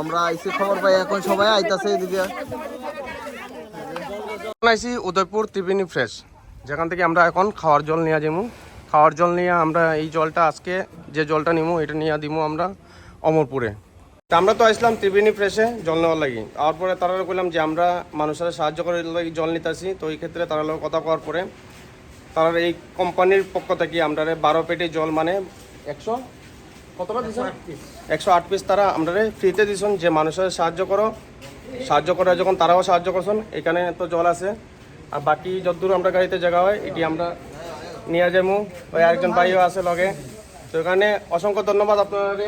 আমরা আইসি খবর পাই সবাই আইসি উদয়পুর ত্রিবেণী ফ্রেশ যেখান থেকে আমরা এখন খাওয়ার জল নিয়ে যাব খাওয়ার জল নিয়ে আমরা এই জলটা আজকে যে জলটা নিবো এটা নিয়ে দিব আমরা অমরপুরে। আমরা তো আসলাম ত্রিবেণী ফ্রেশে জল নেওয়ার লাগি। তারপরে তারা বললাম যে আমরা মানুষের সাহায্য করে জল নিতেছি। তো এই ক্ষেত্রে তারা কথা কওয়ার পরে তারা এই কোম্পানির পক্ষ থেকে আমরা বারো পেটি জল মানে একশো কতটা একশো আট পিস তারা আমরা ফ্রিতে দিছেন, যে মানুষের সাহায্য করো। সাহায্য করে যখন তারাও সাহায্য করছেন, এখানে তো জল আছে। আর বাকি যতদূর আমরা গাড়িতে জায়গা হয়, এটি আমরা নিয়ে যাব। ওই আরেকজন ভাইও আছে লগে। তো এখানে অসংখ্য ধন্যবাদ আপনাদের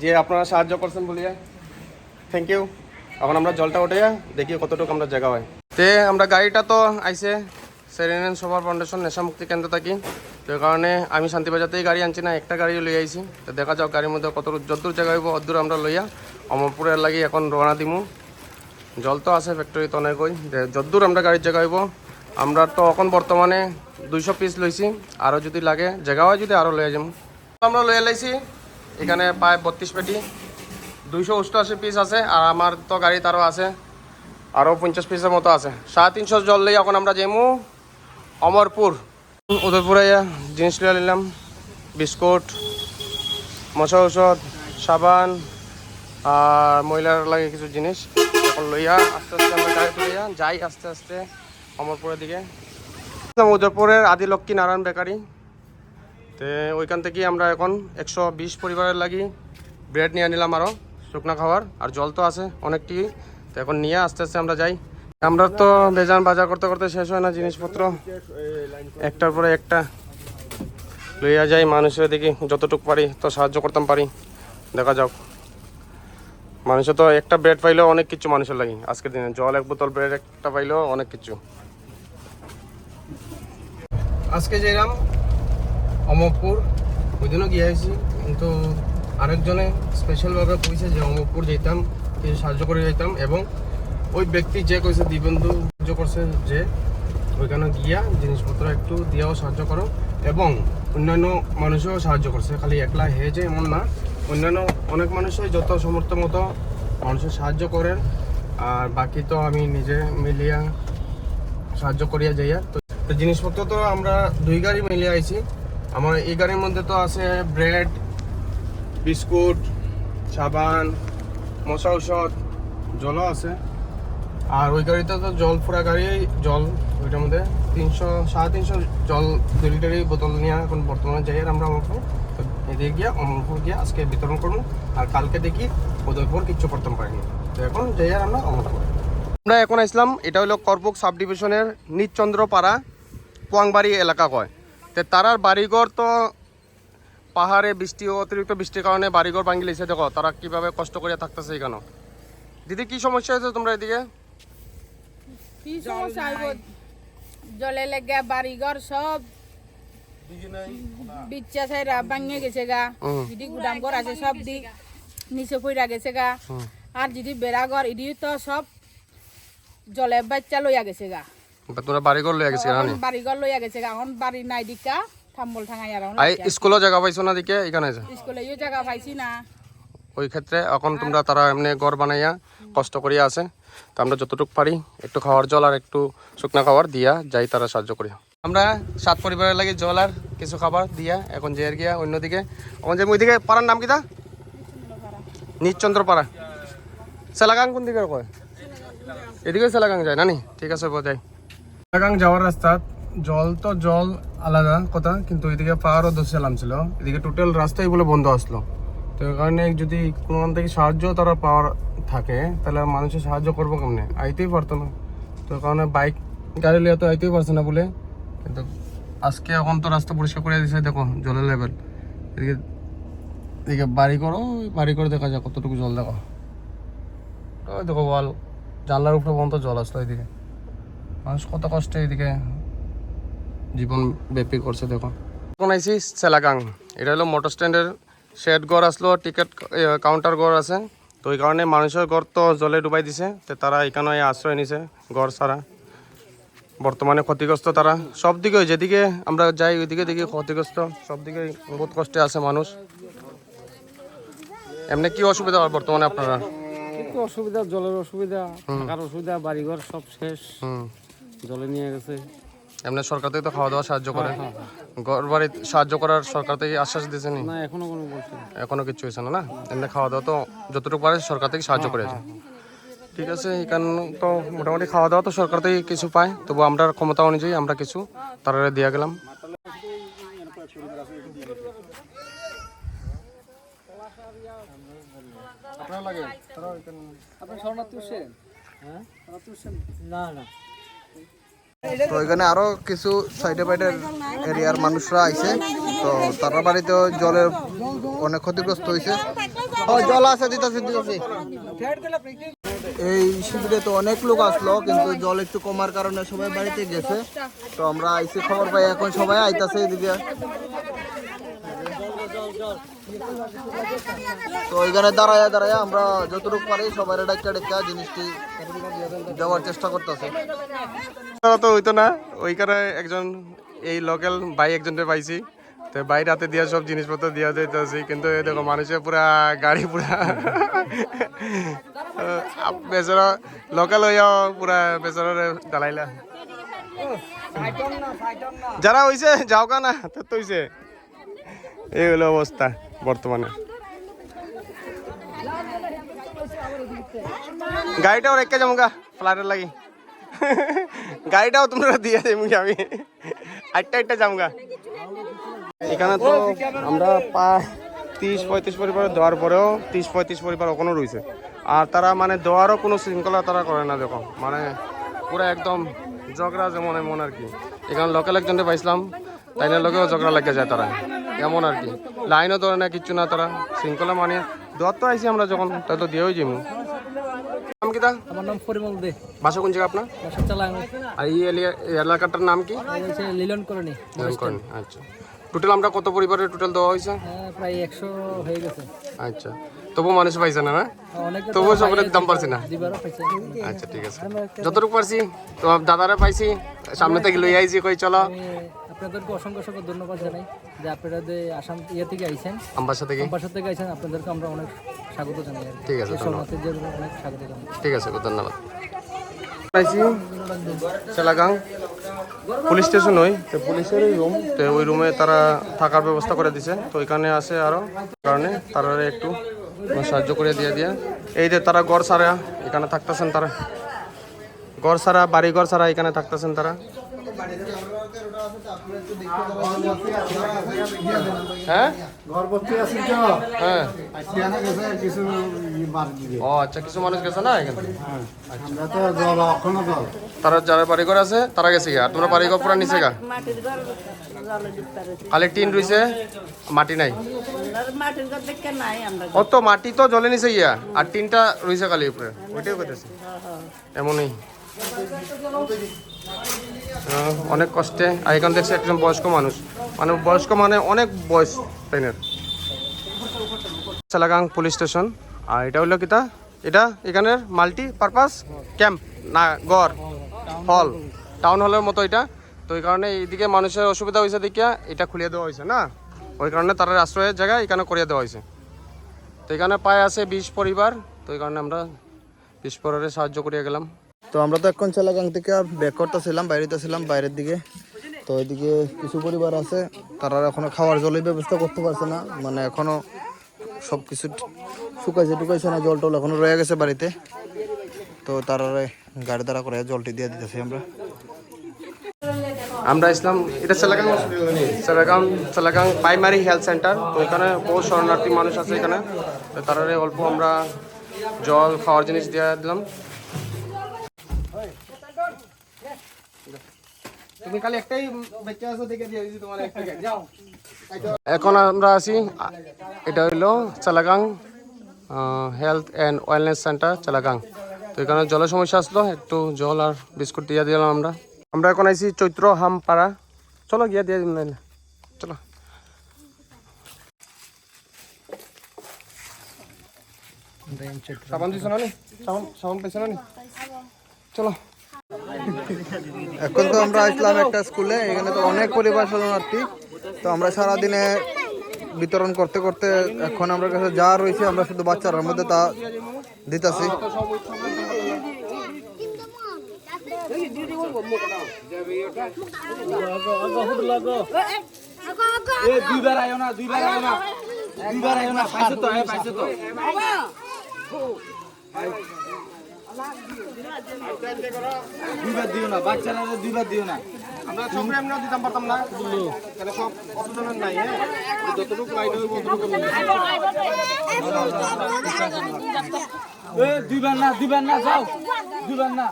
যে আপনারা সাহায্য করছেন বলিয়া। থ্যাংক ইউ এখন আমরা জলটা উঠে দেখি কতটুকু আমরা জায়গা হয়। তে আমরা গাড়িটা তো আইসে সেরেনেন সবার ফাউন্ডেশন নেশামুক্তি কেন্দ্র থাকি। তো কারণে আমি শান্তিবাজারতেই গাড়ি আনছি না, একটা গাড়ি লই আইছি। তো দেখা যাক গাড়ির মধ্যে কত যদ্দূর জায়গা হইব অদ্দূর আমরা লইয়া অমরপুরের লাগি এখন রওনা দিমু। জল তো আছে ফ্যাক্টরি তো অনেকই যদ্দূর আমরা গাড়ির জায়গা হইব, আমরা তো এখন বর্তমানে দুইশো পিস লইছি। আরও যদি লাগে, জায়গা হয় যদি আরও লইয়া যাব আমরা লইয়া লাইছি, এখানে প্রায় বত্রিশ পেটি। দুইশো অষ্টআশি পিস আছে, আর আমার তো গাড়ি তারও আছে, আরও পঞ্চাশ পিসের মতো আছে। সাড়ে তিনশো জল লই এখন আমরা যাইমু অমরপুর। উদয়পুরে জিনিস লিয়ে নিলাম বিস্কুট, মশা ঔষধ, সাবান আর মহিলার লাগে কিছু জিনিস। এখন লইয়া আস্তে আস্তে আমরা গাড়ি লইয়া যাই আস্তে আস্তে অমরপুরের দিকে। উদয়পুরের আদিলক্ষ্মী নারায়ণ বেকারি। তো ওইখান থেকে আমরা এখন একশো বিশ পরিবারের লাগি ব্রেড নিয়ে নিলাম আরও শুকনা খাবার আর জল তো আছে অনেকটি। তো এখন নিয়ে আস্তে আস্তে আমরা যাই। আমরা তো বেজান বাজার করতে করতে শেষ হয় না জিনিসপত্র। একটার পরে একটা। লইয়া যাই মানুষের দেখি যতটুকু পারি তো সাহায্য করতাম পারি। দেখা যাক। মানুষের তো একটা ব্রেড পাইলেও অনেক কিছু মানুষের লাগে। আজকের দিনে জল এক বোতল ব্রেড একটা পাইলেও অনেক কিছু। আজকে যেরাম অমরপুর ওই দিনও গিয়ে আসি কিন্তু আরেকজনে স্পেশালভাবে কইছে যে অমরপুর যেতাম, কিছু সাহায্য করে যেতাম এবং ওই ব্যক্তি যে কইছে দিবন্ধু সাহায্য করছে যে, ওইখানে গিয়া জিনিসপত্র একটু দিয়াও সাহায্য করো এবং অন্যান্য মানুষও সাহায্য করছে। খালি একলা হে যে এমন না। অন্যান্য অনেক মানুষই যত সমর্থ মতো মানুষের সাহায্য করেন। আর বাকি তো আমি নিজে মিলিয়া সাহায্য করিয়া যাইয়া তো জিনিসপত্র তো আমরা দুই গাড়ি মিলিয়ে আইছি। আমার এই গাড়ির মধ্যে তো আছে ব্রেড, বিস্কুট, সাবান, মশা ঔষধ, জলও আছে। আর ওই গাড়িতে তো জল পুরা গাড়ি, জল ওইটার মধ্যে তিনশো, সাড়ে তিনশো জল দুই লিটারই বোতল নিয়ে এখন বর্তমানে যাই আর আমরা অমরপুর এদিকে গিয়া অমরপুর গিয়ে আজকে বিতরণ করব আর কালকে দেখি উদয়পুর কিচ্ছু করতাম পারিনি তো এখন যাই আর আমরা অমরপুর আমরা এখন আসলাম, এটা হলো করবুক সাব ডিভিশনের নিচচন্দ্রপাড়া, পোয়াংবাড়ি এলাকা কয়। তো তারার বাড়িঘর তো পাহাড়ে বৃষ্টি অতিরিক্ত বৃষ্টির কারণে বাড়িঘর ভাঙি লেছে দেখো, তারা কীভাবে কষ্ট করে থাকতেছে এখানে দিদি, কি সমস্যা হয়েছে তোমরা এদিকে? কি সমস্যা জলে লেগে বাড়িঘর সব বিচ্ছা সাইরা ভাঙিয়ে গেছে গা। যদি গুদাম ঘর আছে সব দি নিচে পইরা গেছে গা। আর যদি বেড়া ঘর ইডি তো সব জলে বাচ্চা লইয়া গেছে গা। লইয়া গেছি না বাড়িঘর লইয়া গেছে গা। এখন বাড়ি নাই দিকা থাম্বল ঠাঙাই আর আই স্কুলও জায়গা পাইছো না দিকে? এখানে স্কুলে ইও জায়গা পাইছি না। ওই ক্ষেত্রে এখন তোমরা তারা এমনি ঘর বানাইয়া কষ্ট করিয়া আছে? তো আমরা যতটুকু পারি, একটু খাওয়ার জল আর একটু শুকনা খাবার দিয়া যাই তারা সাহায্য করি। আমরা সাত পরিবারের লাগে জল আর কিছু খাবার দিয়া এখন যে গিয়া অন্যদিকে, এখন যে ওইদিকে পাড়ার নাম কিতা নিচচন্দ্র পাড়া সেলাগাং কোন দিকে কয়? এদিকে সেলাগাং যায় না নি ঠিক আছে যাই। সেলাগাং যাওয়ার রাস্তা, জল তো জল আলাদা কথা, কিন্তু এদিকে পাহাড়ও দোষালাম ছিল এদিকে টোটাল রাস্তাই বলে বন্ধ আসলো। তো কারণে যদি কোনো থেকে সাহায্য তারা পাওয়ার থাকে, তাহলে মানুষের সাহায্য করব কেমনে? আইতেই পারতো না। তো কারণে বাইক, গাড়ি লিয়ে তো আইতেই পারছে না বলে। কিন্তু আজকে এখন তো রাস্তা পরিষ্কার করে দিয়েছে দেখো, জলের লেভেল এদিকে এদিকে বাড়ি করো, বাড়ি করে দেখা যায় কতটুকু জল দেখো ওই দেখো বল জানলার উপরে পর্যন্ত জল আসলো এদিকে। মানুষ কত কষ্টে এদিকে জীবন ব্যাপী করছে, দেখো। এখন আইসি সেলাগাং এটা হলো মোটর স্ট্যান্ডের শেড ঘর আসলো টিকিট কাউন্টার ঘর আছে। তো ওই কারণে মানুষের ঘর তো জলে ডুবাই দিছে তো তারা এখানে আশ্রয় নিছে ঘর ছাড়া। বর্তমানে ক্ষতিগ্রস্ত তারা। সব দিকে যেদিকে আমরা যাই ওইদিকে দেখি ক্ষতিগ্রস্ত। সব দিকে বহুত কষ্টে আছে মানুষ। এমনি কি অসুবিধা হয় বর্তমানে আপনারা? একটু অসুবিধা জলের অসুবিধা থাকার অসুবিধা বাড়িঘর সব শেষ। জলে নিয়ে গেছে। এমনি সরকার থেকে তো খাওয়া দাওয়া সাহায্য করে। ঘর বাড়ি সাহায্য করার সরকার থেকে আশ্বাস দিয়েছে নি? না এখনও কোনো বলছে এখনও কিছু হয়েছে না না? এমনি খাওয়া দাওয়া তো যতটুকু পারে সরকার থেকে সাহায্য করেছে। ঠিক আছে এখানে তো মোটামুটি খাওয়া দাওয়া তো সরকার থেকে কিছু পায়। তবু আমরা ক্ষমতা অনুযায়ী আমরা কিছু তারা দিয়ে গেলাম। তো এখানে আরও কিছু সাইডে বাইডের এরিয়ার মানুষরা আইছে। তো তারা বাড়িতে জলের অনেক ক্ষতিগ্রস্ত হয়েছে জল আছে, দিতেছে দিতেছে। এই শিবিরে তো অনেক লোক আসলো, কিন্তু জল একটু কমার কারণে সবাই বাড়িতে গেছে। তো আমরা আইসি খবর পাই, এখন সবাই আইতাছে এদিকে। তো এখানে দাঁড়ায় দাঁড়ায় আমরা যতটুকু পারি সবাই ডাক্তার ডাক্কা জিনিসটি দেওয়ার চেষ্টা করতেছে। তো হইতো না। ওইখানে একজন এই লোকাল ভাই একজনকে পাইছি। তো বাইরে হাতে দিয়া সব জিনিসপত্র দিয়া যাইতেছি, কিন্তু এই দেখো মানুষের পুরা গাড়ি পুরা বেচারা লোকাল হইয়া পুরা বেচারা দালাইলা যারা হইছে যাও কা না, তো হইছে। এই হলো অবস্থা বর্তমানে। গাড়িটাও রেখে যাব গা ফ্লাইটের লাগি। গাড়িটাও তোমরা দিয়ে দেবো আমি। আটটা আটটা যামগা। এখানে তো আমরা প্রায় তিরিশ, পঁয়ত্রিশ পরিবার দেওয়ার পরেও তিরিশ, পঁয়ত্রিশ পরিবার ওখানেও রয়েছে। আর তারা মানে দেওয়ারও কোনো শৃঙ্খলা তারা করে না দেখো। মানে পুরো একদম ঝগড়া যেমন এমন আর কি। এখানে লোকাল একজনকে পাইছিলাম, তাইনের লগেও ঝগড়া লেগে যায় তারা। এমন আর কি। লাইনও ধরে না, কিচ্ছু না তারা। শৃঙ্খলা মানে দেওয়ার তো আইসি আমরা যখন তাই তো দিয়েও যাব নাম কি তা? আমার নাম পরিমল দে। বাসা কোন জায়গা আপনার? বাসা চালাং আর এই এলাকাটার নাম কি? লিলন আচ্ছা। টোটাল আমরা কত পরিবারের টোটাল দেওয়া হয়েছে? হ্যাঁ, প্রায় একশো হয়ে গেছে। আচ্ছা। তবু মানুষ পাইছে না না? অনেকে তবুও সবার দাম পারছি না? আচ্ছা ঠিক আছে। যতটুকু পারছি তো দাদারা পাইছি সামনে থেকে লই আইছি কই চলো। আপনাদেরকে অসংখ্য অসংখ্য ধন্যবাদ জানাই যে আপনারা যে আসাম ইয়ে থেকে আইছেন। আমবাসা থেকে? বাসা থেকে আইছেন আপনাদেরকে আমরা অনেক স্বাগত জানাই আর ঠিক আছে অনেক স্বাগত জানাই। ঠিক আছে ধন্যবাদ। পাইছি। চেলাগাং পুলিশ স্টেশন ওই তো পুলিশের রুম তো ওই রুমে তারা থাকার ব্যবস্থা করে দিছে। তো এখানে আছে আরও কারণে তারা একটু সাহায্য করে দিয়ে দিয়ে। এই যে তারা গড় সারা এখানে থাকতেছেন তারা। গড় সারা বাড়ি ঘর সারা এখানে থাকতেছেন তারা। হ্যাঁ হ্যাঁ আজকে গেছে কিছু বার দিবে। ও আচ্ছা কিছু মানুষ গেছে না এখান? জল তারা যারা বাড়িঘর আছে তারা গেছে আর তোমরা বাড়িঘর পুরা নিচে গা? ঘর রয়েছে। খালি টিন রইছে মাটি নাই? মাটির ঘর দেখে নাই আমরা। ও তো মাটি তো জলে নিচে গিয়া। আর টিনটা রইছে খালি উপরে। ওইটাই কইতেছে। এমনই। অনেক কষ্টে। আর এখান দেখছে একজন বয়স্ক মানুষ। মানে বয়স্ক মানে অনেক বয়স তাইনের চালাগাং পুলিশ স্টেশন। আর এটা হলো কিতা এটা এখানের মাল্টি পারপাস ক্যাম্প, না, গড়, হল। টাউন হলের মতো এটা। তো এই কারণে এইদিকে মানুষের অসুবিধা হয়েছে দেখিয়া এটা খুলিয়ে দেওয়া হয়েছে, না? ওই কারণে তারা আশ্রয়ের জায়গা এখানে করিয়ে দেওয়া হয়েছে। তো এখানে পায় আছে বিশ পরিবার। তো এই কারণে আমরা বিশ পরিবারে সাহায্য করিয়ে গেলাম। তো আমরা তো এখন চেলাগাং থেকে ব্যাক বাইরেতে ছিলাম, বাইরের দিকে। তো এদিকে কিছু পরিবার আছে, তারা এখনও খাওয়ার জলের ব্যবস্থা করতে পারছে না। মানে এখনও সব কিছু শুকাইছে টুকাইছে না, জল টল এখনও রয়ে গেছে বাড়িতে। তো তারা গাড়ি দ্বারা করে জলটি দিয়ে দিতেছি আমরা। আমরা ইসলাম এটা নেই। Selagang Selagang primary health centre তো এখানে বহু শরণার্থী মানুষ আছে এখানে। তারা অল্প আমরা জল, খাওয়ার জিনিস দিয়ে দিলাম। এখন আমরা আছি, এটা হইল Chalagang health and wellness centre Chalagang. তো এখানে জলের সমস্যা আসলো, একটু জল আর বিস্কুট দিয়ে দিলাম আমরা। আমরা এখন আইছি চৈত্র হামপাড়া। চলো গিয়া দিয়ে নাইলে। চলো। সাবান? সাবান সাবান? চলো। এখন তো আমরা আসলাম একটা স্কুলে এখানে তো অনেক পরিবার শরণার্থী। তো আমরা সারাদিনে বিতরণ করতে করতে এখন আমরা কাছে যা রয়েছে আমরা শুধু বাচ্চার মধ্যে তা দিতেছি। দুইবার আয়ো না দুইবার আয়ো না। দুইবার আয়ো না পাইছো তো হ্যাঁ পাইছো তো। দুইবার দিও না, বাচ্চারা দুইবার দিও না। আমরা সব এমনিও দিতাম, পারতাম না। কেন সব অতজনের নাই হ্যাঁ? যতটুকু লাইট হইব ততটুকু দুইবার না দুইবার না, যাও। দুইবার না।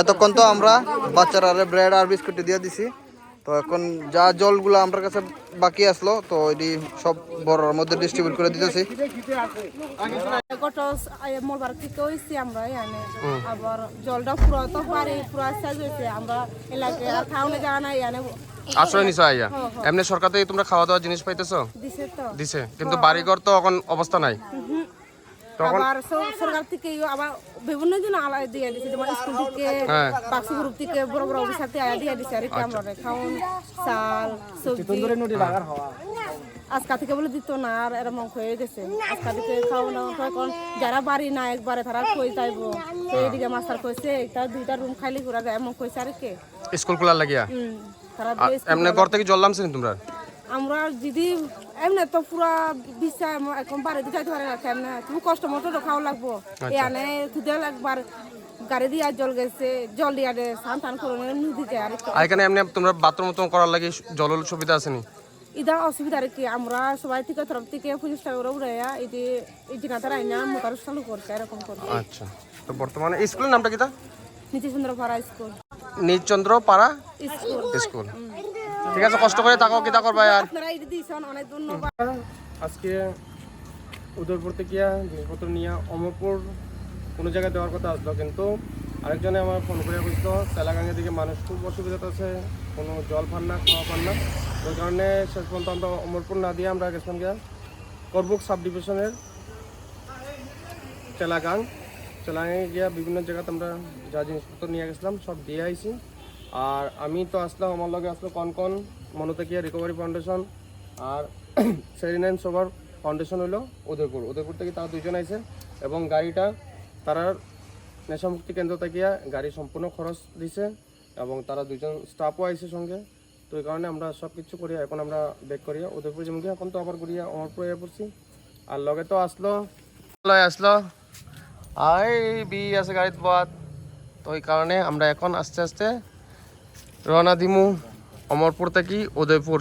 এতক্ষণ তো আমরা বাচ্চারা ব্রেড আর বিস্কুট দিয়ে দিছি। তো এখন যা জলগুলো আমার কাছে বাকি আসলো তো এটি সব বড়র মধ্যে ডিস্ট্রিবিউট করে দিতেছি। গত থেকে হয়েছি আমরা এখানে। আবার জলটা পুরো তো পারে পুরো সাইজ হয়েছে আমরা এলাকায় খাওয়ানো যাওয়া না এখানে আশ্রয় নিছো আইয়া? এমনি সরকার থেকে তোমরা খাওয়া দাওয়া জিনিস পাইতেছো? দিছে কিন্তু বাড়িঘর তো এখন অবস্থা নাই। আবার সর- সরকার থেকে আবার বিভিন্ন জন আলাদা দিয়ে দিছে যেমন স্কুল থেকে হ্যাঁ। বাক্স গ্রুপ থেকে বড় বড় অফিসার থেকে আয়া দিয়ে দিছে আর কি আমরা খাওন চাল সবজি। আজকা থেকে বলে দিত না আর এরকম হয়ে গেছে। আজকা থেকে খাওয়ানো এখন যারা বাড়ি না একবারে তারা কই যাইবো? এইদিকে মাস্টার কইছে একটা দুইটা রুম খাইলে ঘুরা যায়। এমন কইছে আর কি? স্কুল খোলার লাগিয়া? এমনি ঘর থেকে জল নামছে তোমরা? আমরা যদি এমনি তো পুরা বিশ্বাস এখন বাড়িতে যাইতে পারে না কেমন? তুমি কষ্ট মতো তো খাওয়া লাগবো। এখানে তুদের একবার গাড়ি দিয়া জল গেছে জল দিয়া দে স্নান টান করে নদীতে আর এখানে এমনি তোমরা বাথরুম মতন করার লাগে জলের সুবিধা আছে নি? ইদার অসুবিধা আর কি আমরা সবাই থেকে তরফ থেকে পঁচিশ টাকা করে উড়াইয়া এটি এই জিনা তারা আইনা মোটর চালু করছে এরকম করছে। আচ্ছা। তো বর্তমানে স্কুলের নামটা কি তা? নিচে সুন্দর পাড়া স্কুল নীলচন্দ্র পাড়া স্কুল। স্কুল। ঠিক আছে কষ্ট করে থাকো কিতা করবা আর আপনারা এটি দিয়েছেন অনেক ধন্যবাদ। আজকে উদয়পুর থেকে জিনিসপত্র নিয়ে অমরপুর কোনো জায়গায় দেওয়ার কথা আসলো কিন্তু আরেকজনে আমার ফোন করে বলতো তেলাগাঙ্গের দিকে মানুষ খুব অসুবিধাতে আছে কোনো জল পান না খাওয়া পান না। ওই কারণে শেষ পর্যন্ত আমরা অমরপুর না দিয়ে আমরা গেছিলাম গিয়া করবুক সাব ডিভিশনের চেলাগাং চেলাগাঙে গিয়া বিভিন্ন জায়গাতে আমরা যা জিনিসপত্র নিয়ে গেছিলাম সব দিয়ে আইছি। আর আমি তো আসলাম, আমার লগে আসলো কন কন মনোতেকিয়া রিকভারি ফাউন্ডেশন আর সেরিনাইন সোভার ফাউন্ডেশন হলো উদয়পুর। উদয়পুর থেকে তারা দুজন আইছে এবং গাড়িটা, তারা নেশামুক্তি কেন্দ্র থেকে গাড়ি সম্পূর্ণ খরচ দিছে এবং তারা দুজন স্টাফও আইছে সঙ্গে। তো এই কারণে আমরা সব কিছু করিয়া এখন আমরা ব্যাক করিয়া উদয়পুর যেমন এখন তো আবার করিয়া অমরপুর এ পড়ছি। আর লগে তো আসলো আসলো। আই, বি আছে গাড়িত বাদ। তো এই কারণে আমরা এখন আস্তে আস্তে রওনা দিমু অমরপুর থেকে উদয়পুর।